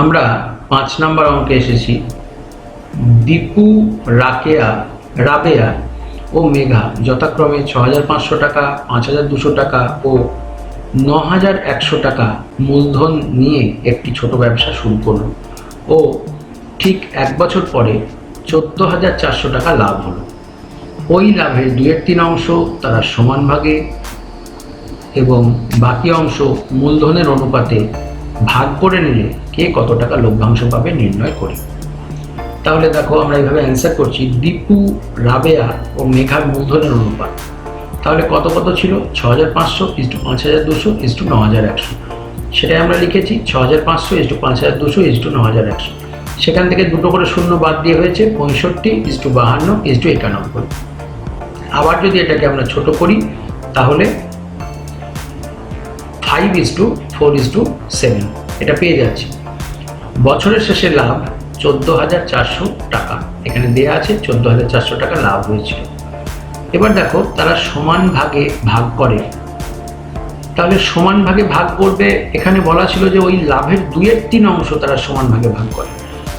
আমরা পাঁচ নাম্বার অঙ্কে এসেছি। দীপু, রাকেয়া, রাবেয়া ও মেঘা যথাক্রমে ছ হাজার পাঁচশো টাকা, পাঁচ হাজার দুশো টাকা ও ন হাজার একশো টাকা মূলধন নিয়ে একটি ছোট ব্যবসা শুরু করল ও ঠিক এক বছর পরে চোদ্দ হাজার চারশো টাকা লাভ হলো। ওই লাভের দুয়ের তিন অংশ তারা সমান ভাগে এবং বাকি অংশ মূলধনের অনুপাতে ভাগ করে নিলে কে কত টাকা লভ্যাংশ পাবে নির্ণয় করি। তাহলে দেখো আমরা এইভাবে অ্যান্সার করছি, দীপু, রাবেয়া ও মেঘার মূলধনের অনুপাত। তাহলে কত কত ছিল? ছ হাজার পাঁচশো ইস টু পাঁচ হাজার দুশো ইস টু ন হাজার একশো। সেটাই আমরা লিখেছি ছ হাজার পাঁচশো ইস টু পাঁচ হাজার দুশো ইস টু ন হাজার একশো। সেখান থেকে দুটো করে শূন্য বাদ দিয়ে হয়েছে, পঁয়ষট্টি ইস টু বাহান্ন ইস টু একানব্বই। আবার যদি এটাকে আমরা ছোট করি, তাহলে five is to four is to seven এটা পেয়ে যাচ্ছি। বছরের শেষে লাভ চোদ্দ হাজার চারশো টাকা। এখানে দেয়া আছে চোদ্দ হাজার চারশো টাকা লাভ হয়েছিল। এবার দেখো, তারা সমান ভাগে ভাগ করে। তাহলে সমান ভাগে ভাগ করবে, এখানে বলা ছিল যে ওই লাভের দুইয়ের তিন অংশ তারা সমান ভাগে ভাগ করে।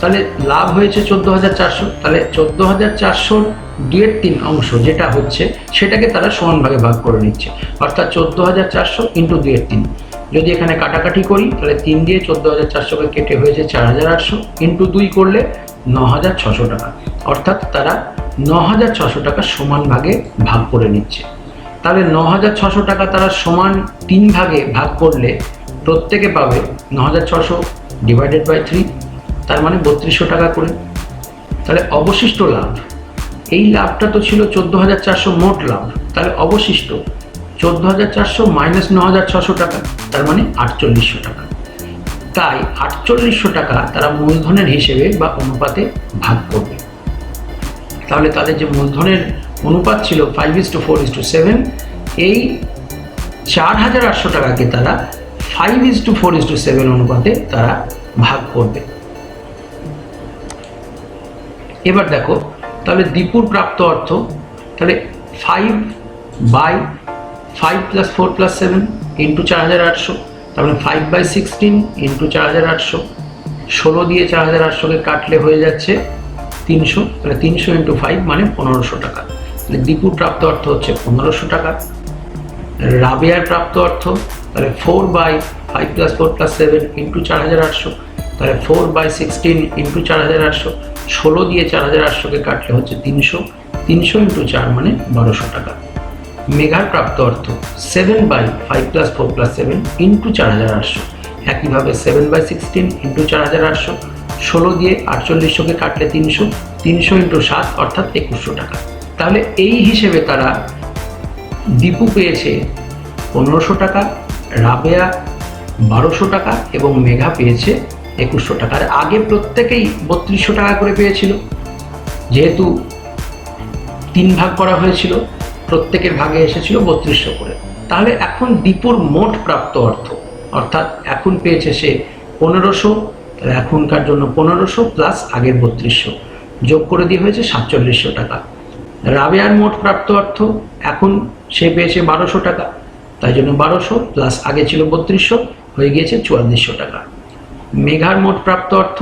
তাহলে লাভ হয়েছে চোদ্দ হাজার চারশো, তাহলে চোদ্দ হাজার চারশোর দুইয়ের তিন অংশ যেটা হচ্ছে, সেটাকে তারা সমান ভাগে ভাগ করে নিচ্ছে। অর্থাৎ চোদ্দ হাজার চারশো ইন্টু দুইয়ের তিন। যদি এখানে কাটাকাটি করি, তাহলে তিন দিয়ে চোদ্দ হাজার চারশোকে কেটে হয়েছে চার হাজার আটশো ইন্টু দুই করলে ন হাজার ছশো টাকা। অর্থাৎ তারা ন হাজার ছশো টাকা সমান ভাগে ভাগ করে নিচ্ছে। তাহলে ন হাজার ছশো টাকা তারা সমান তিন ভাগে ভাগ করলে প্রত্যেকে পাবে ন হাজার ছশো ডিভাইডেড বাই থ্রি তার মানে বত্রিশশো টাকা করে। তাহলে অবশিষ্ট লাভ এই লাভটা তো ছিল চোদ্দ হাজার চারশো মোট লাভ তাহলে অবশিষ্ট চোদ্দ হাজার চারশো মাইনাস ন হাজার ছশো টাকা, তার মানে আটচল্লিশশো টাকা। তাই আটচল্লিশশো টাকা তারা মূলধনের হিসেবে বা অনুপাতে ভাগ করবে। তাহলে তাদের যে মূলধনের অনুপাত ছিল five is to four is to seven এই চার হাজার আটশো টাকাকে তারা five is to four is to seven অনুপাতে তারা ভাগ করবে। এবার দেখো তাহলে দীপুর প্রাপ্ত অর্থ, তাহলে five by five plus four plus seven into চার হাজার আটশো, তাহলে ফাইভ বাই সিক্সটিন ইন্টু চার হাজার আটশো, ষোলো দিয়ে চার হাজার আটশোকে কাটলে হয়ে যাচ্ছে তিনশো, তাহলে তিনশো ইন্টু ফাইভ মানে পনেরোশো টাকা। তাহলে দীপুর প্রাপ্ত অর্থ হচ্ছে পনেরোশো টাকা। রাবেয়ার প্রাপ্ত অর্থ, তাহলে four by five plus four plus seven into চার হাজার আটশো, তাহলে ফোর বাই সিক্সটিন ইন্টু চার হাজার আটশো ষোলো দিয়ে চার হাজার আটশোকে কাটলে হচ্ছে তিনশো তিনশো ইন্টু চার মানে বারোশো টাকা। মেঘার প্রাপ্ত অর্থ seven by five plus four plus seven into চার হাজার আটশো। একইভাবে সেভেন বাই সিক্সটিন ইন্টু চার হাজার আটশো, ষোলো দিয়ে আটচল্লিশশোকে কাটলে তিনশো তিনশো ইন্টু সাত অর্থাৎ একুশশো টাকা। তাহলে এই হিসেবে তারা দীপু পেয়েছে পনেরোশো টাকা, রাবেয়া বারোশো টাকা এবং মেঘা পেয়েছে একুশশো টাকা। আর আগে প্রত্যেকেই বত্রিশশো টাকা করে পেয়েছিল। যেহেতু তিন ভাগ করা হয়েছিল, প্রত্যেকের ভাগে এসেছিল বত্রিশশো করে। তাহলে এখন দীপুর মোট প্রাপ্ত অর্থ, অর্থাৎ এখন পেয়েছে সে পনেরোশো, তাহলে এখনকার জন্য পনেরোশো প্লাস আগের বত্রিশশো। যোগ করে দিয়ে হয়েছে সাতচল্লিশশো টাকা। রাবেয়ার মোট প্রাপ্ত অর্থ, এখন সে পেয়েছে বারোশো টাকা। তাই জন্য বারোশো প্লাস আগে ছিল বত্রিশশো, হয়ে গিয়েছে চুয়াল্লিশশো টাকা। মেঘার মোট প্রাপ্ত অর্থ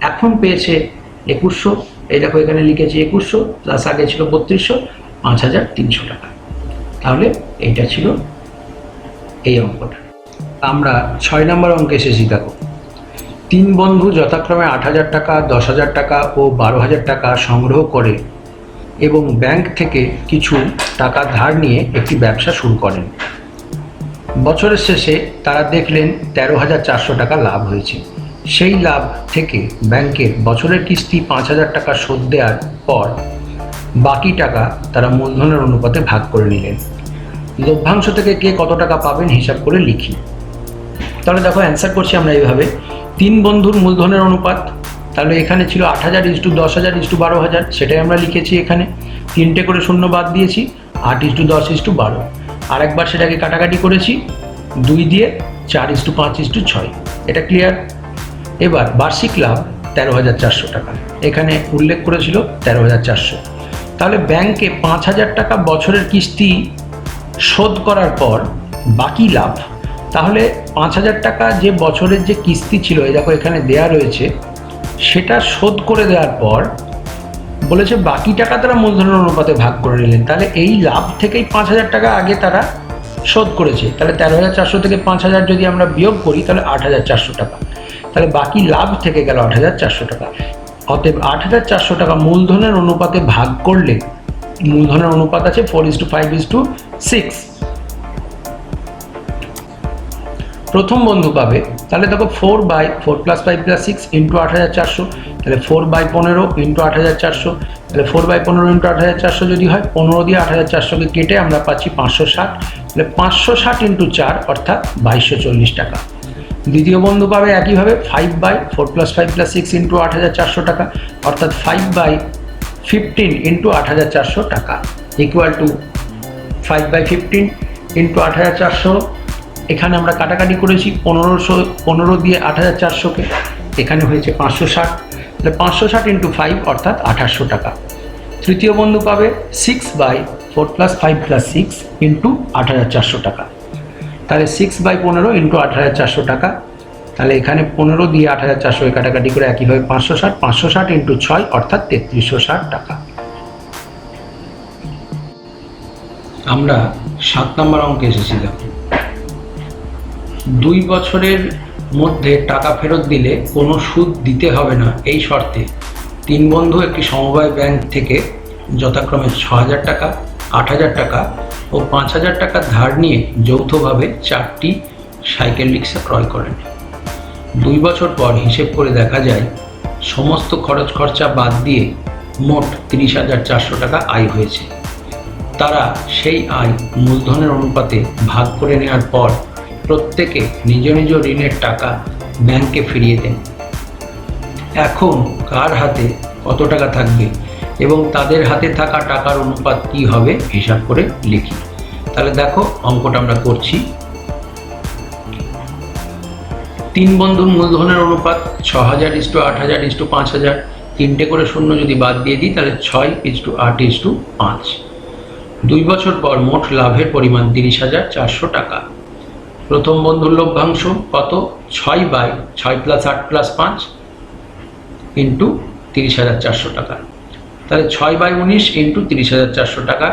এখন পেয়েছে একুশশো। এই দেখো, এখানে লিখেছি একুশশো, প্লাস আগে ছিল বত্রিশশো, পাঁচ হাজার তিনশো টাকা। তাহলে এইটা ছিল এই অঙ্কটা। আমরা ছয় নম্বর অঙ্কে এসেছি, দেখো। তিন বন্ধু যথাক্রমে আট হাজার টাকা, দশ হাজার টাকা ও বারো হাজার টাকা সংগ্রহ করে এবং ব্যাংক থেকে কিছু টাকা ধার নিয়ে একটি ব্যবসা শুরু করেন। বছরের শেষে তারা দেখলেন তেরো হাজার চারশো টাকা লাভ হয়েছে। সেই লাভ থেকে ব্যাংকের বছরের কিস্তি পাঁচ হাজার টাকা শোধ দেওয়ার পর বাকি টাকা তারা মূলধনের অনুপাতে ভাগ করে নিলেন। লভ্যাংশ থেকে কে কত টাকা পাবেন হিসাব করে লিখি। তাহলে দেখো অ্যান্সার করছি আমরা এইভাবে। তিন বন্ধুর মূলধনের অনুপাত, তাহলে এখানে ছিল আট হাজার ইস্টু দশ হাজার ইস্টু বারো হাজার, সেটাই আমরা লিখেছি এখানে। তিনটে করে শূন্য বাদ দিয়েছি, আট ইস্টু দশ ইস্টু বারো। আর একবার সেটাকে কাটাকাটি করেছি। দুই দিয়ে চার ইস্টু পাঁচ ইস্টু ছয়। এটা ক্লিয়ার এবার বার্ষিক লাভ তেরো হাজার চারশো টাকা। এখানে উল্লেখ করেছিল তেরো হাজার চারশো। তাহলে ব্যাংকে পাঁচ হাজার টাকা বছরের কিস্তি শোধ করার পর বাকি লাভ। তাহলে পাঁচ হাজার টাকা যে বছরের যে কিস্তি ছিল, এই দেখো এখানে দেয়া রয়েছে, সেটা শোধ করে দেওয়ার পর বলেছে, বাকি টাকা তারা মূলধনের অনুপাতে ভাগ করে নিলেন। তাহলে এই লাভ থেকেই পাঁচ হাজার টাকা আগে তারা শোধ করেছে। তাহলে তেরো হাজার চারশো থেকে পাঁচ হাজার যদি আমরা বিয়োগ করি, তাহলে আট হাজার চারশো টাকা। তাহলে বাকি লাভ থেকে গেল আট হাজার চারশো টাকা। অতএব আট হাজার চারশো টাকা মূলধনের অনুপাতে ভাগ করলে মূলধনের অনুপাত আছে four is to five is to six প্রথম বন্ধু পাবে। তাহলে দেখো four by four plus five plus six into আট হাজার চারশো। তাহলে ফোর বাই পনেরো ইন্টু আট হাজার চারশো, তাহলে ফোর বাই পনেরো ইন্টু আট হাজার চারশো যদি হয়, পনেরো দিয়ে আট হাজার চারশোকে কেটে আমরা পাচ্ছি পাঁচশো ষাট, তাহলে পাঁচশো ষাট ইন্টু চার অর্থাৎ বাইশশো চল্লিশ টাকা। দ্বিতীয় বন্ধু পাবে একইভাবে five by four plus five plus six into আট হাজার চারশো টাকা, অর্থাৎ ফাইভ বাই ফিফটিন ইন্টু আট হাজার চারশো টাকা। Equal to five by fifteen into আট হাজার চারশো, এখানে আমরা কাটাকাটি করেছি, পনেরোশো, পনেরো দিয়ে আট হাজার চারশোকে, এখানে হয়েছে পাঁচশো ষাট। পাঁচশো ষাট ইন্টু ফাইভ অর্থাৎ আঠাশশো টাকা। তৃতীয় বন্ধু পাবে six by four plus five plus six into আট হাজার চারশো টাকা। তাহলে সিক্স বাই পনেরো ইন্টু আট হাজার চারশো টাকা। তাহলে এখানে পনেরো দিয়ে আট হাজার চারশো কাটাকাটি করে একইভাবে পাঁচশো ষাট পাঁচশো ষাট ইন্টু ছয় অর্থাৎ তেত্রিশশো ষাট টাকা। আমরা সাত নম্বর অঙ্কে এসেছিলাম। দুই বছরের মধ্যে টাকা ফেরত দিলে কোনো সুদ দিতে হবে না, এই শর্তে। তিন বন্ধু একটি সমবায় ব্যাংক থেকে যথাক্রমে ছ হাজার টাকা আট হাজার টাকা ও পাঁচ হাজার টাকা ধার নিয়ে যৌথভাবে চারটি সাইকেল রিক্সা ক্রয় করেন। দুই বছর পর হিসেব করে দেখা যায়, সমস্ত খরচ খরচা বাদ দিয়ে মোট তিরিশ হাজার চারশো টাকা আয় হয়েছে। তারা সেই আয় মূলধনের অনুপাতে ভাগ করে নেওয়ার পর প্রত্যেকে নিজ নিজ ঋণের টাকা ব্যাংকে ফিরিয়ে দেন। এখন কার হাতে কত টাকা থাকবে এবং তাদের হাতে থাকা টাকার অনুপাত কী হবে হিসাব করে লিখি। তাহলে দেখো অঙ্কটা আমরা করছি। তিন বন্ধুর মূলধনের অনুপাত ছ হাজার ইস টু আট হাজার ইস টু পাঁচ হাজার তিনটে করে শূন্য যদি বাদ দিয়ে দিই, তাহলে ছয় ইস টু আট ইস টু পাঁচ। দুই বছর পর মোট লাভের পরিমাণ তিরিশ হাজার চারশো টাকা। প্রথম বন্ধুর লভ্যাংশ কত? ছয় বাই, ছয় প্লাস আট প্লাস পাঁচ ইন্টু তিরিশ হাজার চারশো টাকা। তাহলে ছয় বাই উনিশ ইন্টু তিরিশ হাজার চারশো টাকা।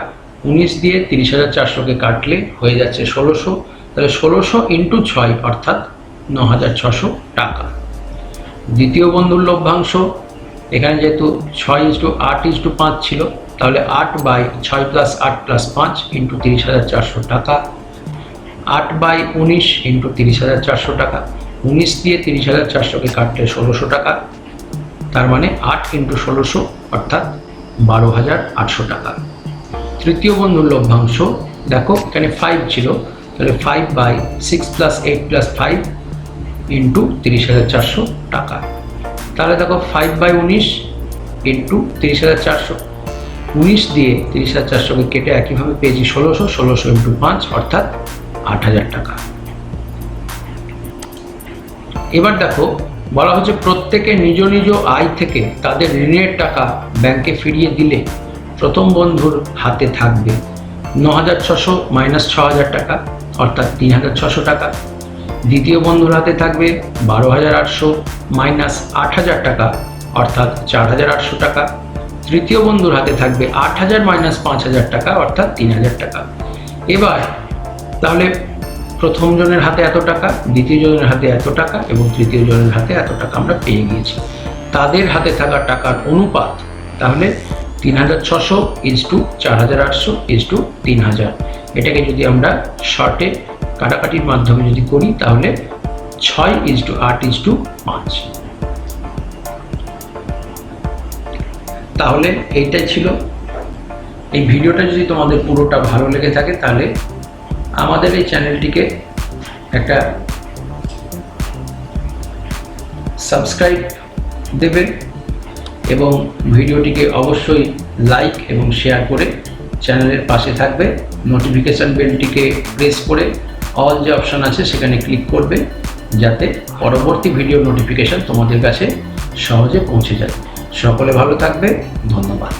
উনিশ দিয়ে তিরিশ হাজার চারশোকে কাটলে হয়ে যাচ্ছে ষোলোশো। তাহলে ষোলোশো ইন্টু ছয় অর্থাৎ ন হাজার ছশো টাকা। দ্বিতীয় বন্ধুর লভ্যাংশ এখানে যেহেতু ছয় ইস টু আট ইস টু পাঁচ ছিল, তাহলে আট বাই ছয় প্লাস আট প্লাস পাঁচ ইন্টু তিরিশ হাজার চারশো টাকা। আট বাই উনিশ ইন্টু তিরিশ হাজার চারশো টাকা। উনিশ দিয়ে তিরিশ হাজার চারশোকে কাটলে ষোলোশো টাকা। তার মানে আট ইন্টু ষোলোশো, অর্থাৎ বারো হাজার আটশো টাকা। তৃতীয় বন্ধুর লভ্যাংশ, দেখো এখানে ফাইভ ছিল। তাহলে five by six plus eight plus five into তিরিশ হাজার চারশো টাকা। তাহলে দেখো ফাইভ বাই উনিশ ইন্টু তিরিশ হাজার চারশো। উনিশ দিয়ে তিরিশ হাজার চারশোকে কেটে একইভাবে পেয়েছি ষোলোশো ষোলোশো ইন্টু পাঁচ, অর্থাৎ আট হাজার টাকা। এবার দেখো, বলা হচ্ছে প্রত্যেকে নিজ নিজ আয় থেকে তাদের ঋণের টাকা ব্যাংকে ফিরিয়ে দিলে প্রথম বন্ধুর হাতে থাকবে ন হাজার ছশো মাইনাস ছ হাজার টাকা, অর্থাৎ তিন হাজার ছশো টাকা। দ্বিতীয় বন্ধুর হাতে থাকবে বারো হাজার আটশো মাইনাস আট হাজার টাকা, অর্থাৎ চার হাজার আটশো টাকা। তৃতীয় বন্ধুর হাতে থাকবে আট হাজার মাইনাস পাঁচ হাজার টাকা, অর্থাৎ তিন হাজার টাকা। এবার তাহলে প্রথম জনের হাতে এত টাকা, দ্বিতীয় জনের হাতে এত টাকা এবং তৃতীয় জনের হাতে এত টাকা আমরা পেয়ে গিয়েছি। তাদের হাতে থাকা টাকার অনুপাত তাহলে তিন হাজার ছশো ইজ টু চার হাজার আটশো ইজ টু তিন হাজার। এটাকে যদি আমরা শর্টে কাটাকাটির মাধ্যমে যদি করি, তাহলে ছয় ইজ টু আট ইজ টু পাঁচ। তাহলে এইটাই ছিল। এই ভিডিওটা যদি তোমাদের পুরোটা ভালো লেগে থাকে, তাহলে আমাদের এই চ্যানেলটিকে একটা সাবস্ক্রাইব দেবেন এবং ভিডিওটিকে অবশ্যই লাইক এবং শেয়ার করে চ্যানেলের পাশে থাকবে। নোটিফিকেশান বেলটিকে প্রেস করে অল যে অপশান আছে সেখানে ক্লিক করবে যাতে পরবর্তী ভিডিও নোটিফিকেশান তোমাদের কাছে সহজে পৌঁছে যায়। সকলে ভালো থাকবে। ধন্যবাদ।